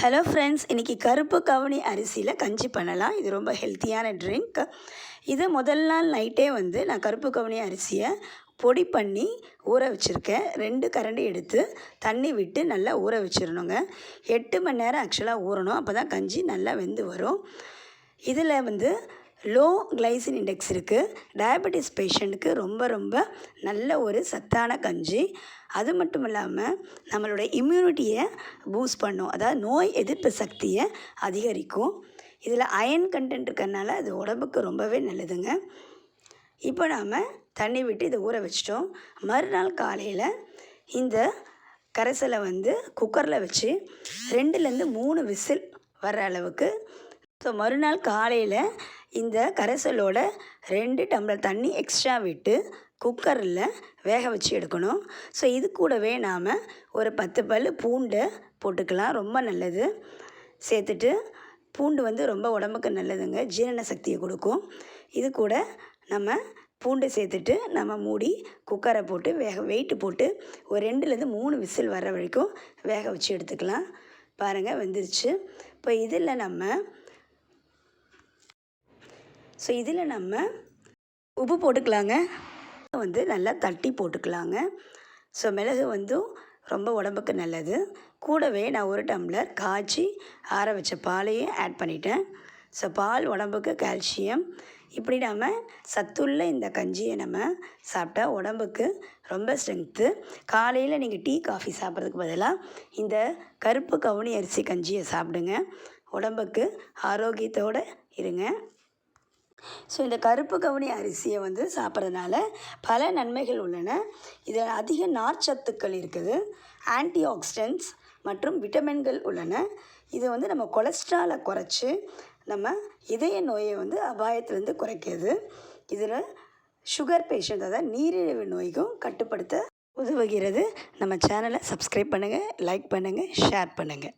Hello friends இன்றைக்கி கருப்பு கவுனி அரிசியில் கஞ்சி பண்ணலாம். இது ரொம்ப ஹெல்த்தியான ட்ரிங்க் இது முதல் நாள் நைட்டே வந்து நான் கருப்பு கவுனி அரிசியை பொடி பண்ணி ஊற வச்சுருக்கேன். ரெண்டு கரண்டி எடுத்து தண்ணி விட்டு நல்லா ஊற வச்சிடணுங்க எட்டு மணி நேரம் ஆக்சுவலாக ஊறணும். அப்போ தான் கஞ்சி நல்லா வெந்து வரும். இதில் வந்து லோ கிளைசின் இண்டெக்ஸ் இருக்குது டயபெட்டிஸ் பேஷண்ட்டுக்கு ரொம்ப ரொம்ப நல்ல ஒரு சத்தான கஞ்சி. அது மட்டும் இல்லாமல் நம்மளோட இம்யூனிட்டியை பூஸ்ட் பண்ணும். அதாவது நோய் எதிர்ப்பு சக்தியை அதிகரிக்கும். இதில் அயன் கண்டென்ட் இருக்கிறனால அது உடம்புக்கு ரொம்பவே நல்லதுங்க. இப்போ நாம் தண்ணி விட்டு இதை ஊற வச்சிட்டோம். மறுநாள் காலையில் இந்த கரைசலை வந்து குக்கரில் வச்சு ரெண்டுலேருந்து மூணு விசில் வர்ற அளவுக்கு ஸோ மறுநாள் காலையில் இந்த கரைசலோட ரெண்டு டம்ளர் தண்ணி எக்ஸ்ட்ரா விட்டு குக்கரில் வேக வச்சு எடுக்கணும். ஸோ இது கூடவே நாம் ஒரு பத்து பல் பூண்டை போட்டுக்கலாம். ரொம்ப நல்லது. சேர்த்துட்டு பூண்டு வந்து ரொம்ப உடம்புக்கு நல்லதுங்க. ஜீரண சக்தியை கொடுக்கும். இது கூட நம்ம பூண்டு சேர்த்துட்டு நம்ம மூடி குக்கரை போட்டு வேக வெயிட்டு போட்டு ஒரு ரெண்டுலேருந்து மூணு விசில் வர வரைக்கும் வேக வச்சு எடுத்துக்கலாம். பாருங்கள் வெந்துருச்சு. இப்போ இதில் நம்ம ஸோ இதில் நம்ம உப்பு போட்டுக்கலாங்க. வந்து நல்லா தட்டி போட்டுக்கலாங்க. ஸோ மிளகு வந்து ரொம்ப உடம்புக்கு நல்லது. கூடவே நான் ஒரு டம்ளர் காய்ச்சி ஆற வச்ச பாலையும் ஆட் பண்ணிட்டேன். ஸோ பால் உடம்புக்கு கால்சியம் இப்படி நம்ம சத்துள்ள இந்த கஞ்சியை நம்ம சாப்பிட்டா உடம்புக்கு ரொம்ப ஸ்ட்ரென்த்து காலையில் நீங்கள் டீ காஃபி சாப்பிட்றதுக்கு பதிலாக இந்த கருப்பு கவுனி அரிசி கஞ்சியை சாப்பிடுங்க. உடம்புக்கு ஆரோக்கியத்தோடு இருங்க. ஸோ இந்த கருப்பு கவுனி அரிசியை வந்து சாப்பிட்றதுனால பல நன்மைகள் உள்ளன. இதில் அதிக நார்ச்சத்துக்கள் இருக்குது ஆன்டி ஆக்சிடென்ட்ஸ் மற்றும் விட்டமின்கள் உள்ளன. இது வந்து நம்ம கொலஸ்ட்ராலை குறைச்சி நம்ம இதய நோயை வந்து அபாயத்திலேருந்து குறைக்கிறது. இதில் சுகர் பேஷண்ட் அதாவது நீரிழிவு நோய்க்கும் கட்டுப்படுத்த உதவுகிறது. நம்ம சேனலை சப்ஸ்கிரைப் பண்ணுங்கள் லைக் பண்ணுங்கள் ஷேர் பண்ணுங்கள்